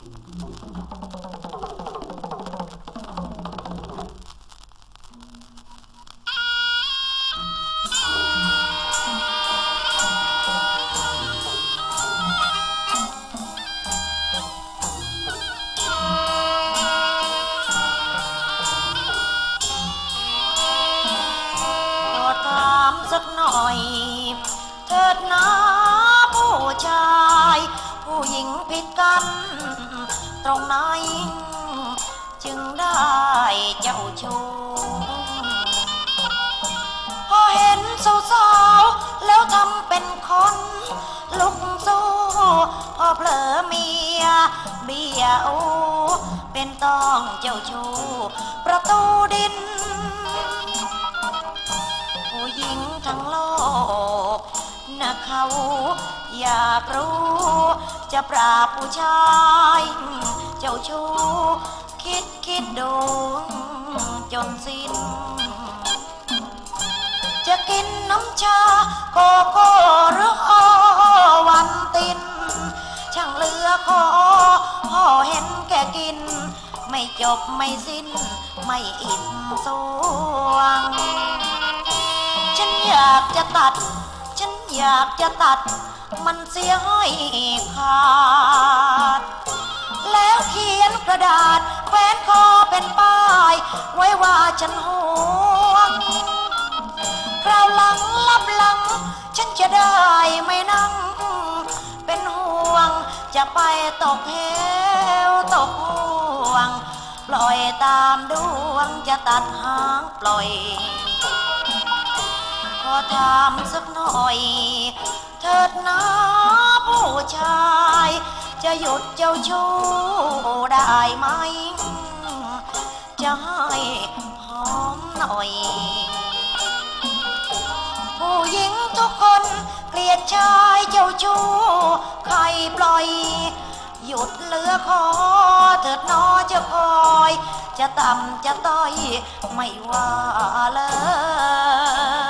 ขอถามสักหน่อย เถิดนะผู้ชาย ผู้หญิงผิดกัน ตรงไหนจึงได้เจ้าชู้พอเห็นสาวๆแล้วทำเป็นคน ลุกสู้พอเผลอเมียเบียโอเป็นต้องเจ้าชู้ประตูดิน ผู้หญิงทั้งโลกนะเขาอยากรู้จะปราบ ชาย เจ้าชู้คิดคิดดูจนสิ้น จะกินน้ำชาโกโก้หรือโอวันติน ช่างเหลือขอพ่อเห็นแก่กิน ไม่จบไม่สิ้น ไม่อิ่มสวง ฉันอยากจะตัด ฉันอยากจะตัด มันเสียให้ขาด จะไปตกเหวตกห่วง ปล่อยตามดวงจะตัดหางปล่อย ขอถามสักหน่อย เถิดนะผู้ชาย จะหยุดเจ้าชู้ได้ไหม จะให้หอมหน่อย ผู้หญิงทุกคนเกลียดชายเจ้าชู้ใครปล่อย หยุดเหลือคอเถิดนอจะคอย จะต่ำจะต้อยไม่ว่าเลย